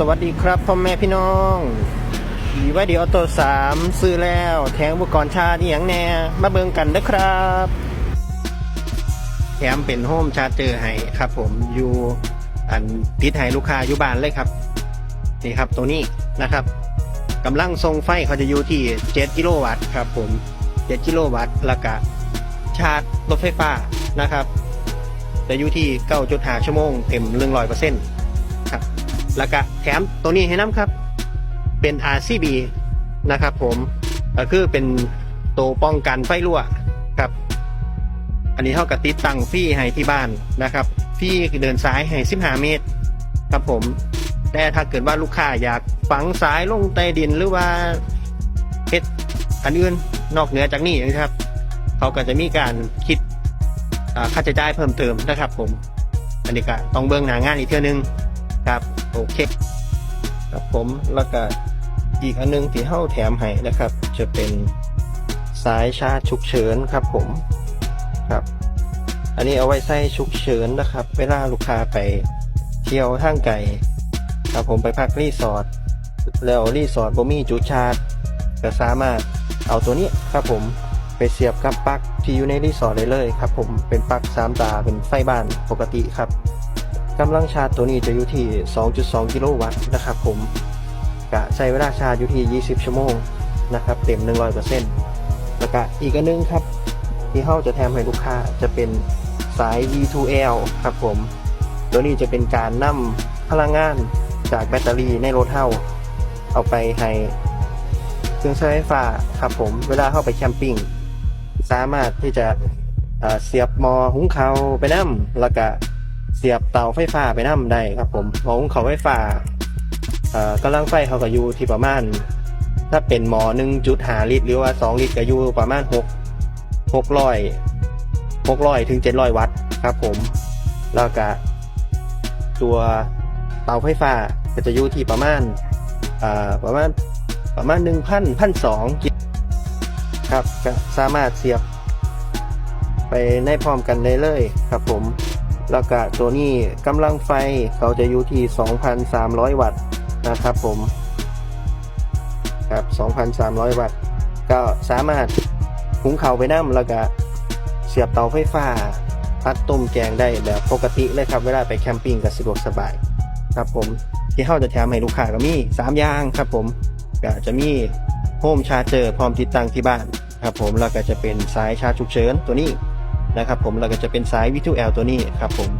สวัสดีครับพ่อแม่พี่น้องดีว่าเดี๋ยวออโต้สามซื้อแล้วแถมอุปกรณ์ชาร์จอหย่างแน่ มาเบิงกันนะครับ แถมเป็นโฮมชาร์เจอร์ให้ครับ ผมอยู่อันติดให้ลูกค้าอยู่บ้านเลยครับ นี่ครับตัวนี้นะครับกำลังทรงไฟเขาจะอยู่ที่ 7 กิโลวัตต์ครับผม 7 กิโลวัตต์ล้วก็ชาร์จรถไฟฟ้านะครับ จะอยู่ที่ 9.5 ชั่วโมง เต็ม100%ครับ แล้วก็แถมตัวนี้ให้น้ำครับ เป็น RCB นะครับผมก็คือเป็นตัวป้องกันไฟรั่วครับ อันนี้เท่ากับติดตั้งฟรีให้ที่บ้านนะครับฟรีเดินซ้ายให้15เมตร ครับผมแต่ถ้าเกิดว่าลูกค้าอยากฝังสายลงใต้ดินหรือว่าเฮ็ดอันอื่นนอกเหนือจากนี้นะครับ เขาก็จะมีการคิดค่าใช้จ่ายเพิ่มเติมนะครับผม อันนี้ก็ต้องเบิ่งหนางานอีกเท่านึงครับ โอเคครับผมแล้วก็อีกอันนึงที่เข้าแถมให้นะครับ จะเป็นสายชาร์จฉุกเฉินครับผมครับ อันนี้เอาไว้ใส่ฉุกเฉินนะครับ เวลาลูกค้าไปเที่ยวทางไกลครับผมไปพักรีสอร์ทแล้วรีสอร์ทบ่มีจุดชาร์จก็สามารถเอาตัวนี้ครับผมไปเสียบกับปลั๊กที่อยู่ในรีสอร์ทได้เลยครับ ผมเป็นปลั๊กสามตาเป็นไฟบ้านปกติครับ กำลังชาร์จตัวนี้จะอยู่ที่ 2.2 กิโลวัตต์นะครับผมกะใช้เวลาชาร์จอยู่ที่ 20 ชั่วโมงนะครับเต็ม 100%แล้วก็อีกอันนึงครับ ที่เฮาจะแถมให้ลูกค้าจะเป็นสาย V2L ครับผม ตัวนี้จะเป็นการนำพลังงานจากแบตเตอรี่ในรถเฮาเอาไปให้เครื่องใช้ไฟฟ้าครับผม เวลาเข้าไปแคมปิ้งสามารถที่จะเสียบมอหุงเขาไปน้ำแล้วก็ เสียบเตาไฟฟ้าไปน้ำได้ครับ ผมหมองเขาไฟฟ้าเอ่อกำลังไฟเขาก็อยู่ที่ประมาณ ถ้าเป็นหมอหนึ่งจุดหาลิตร หรือว่าสองลิตรก็อยู่ประมาณหกหกร้อยหกร้อยถึงเจ็ดร้อยวัตต์ครับ ผมแล้วก็ตัวเตาไฟฟ้าก็จะอยู่ที่ประมาณอ่าประมาณประมาณหนึ่งพันพันสองครับก็สามารถเสียบไปในพร้อมกันได้เลยครับผม แล้วก็ตัวนี้กำลังไฟเขาจะอยู่ที่ 2,300 วัตต์นะครับผมครับ 2,300 วัตต์ ก็สามารถหุงข้าวไปน้ำแล้วก็เสียบเตาไฟฟ้าพัดต้มแกงได้แบบปกติเลยครับ เวลาไปแคมปิ้งก็สะดวกสบายครับผมที่เข้าจะแถมให้ลูกค้าก็มี 3 อย่างครับผมก็จะมีโฮมชาร์เจอร์พร้อมติดตั้งที่บ้านครับผมแล้วก็จะเป็นสายชาร์จฉุกเฉินตัวนี้ นะครับผมแล้วก็จะเป็นสาย V2L ตัวนี้ครับผม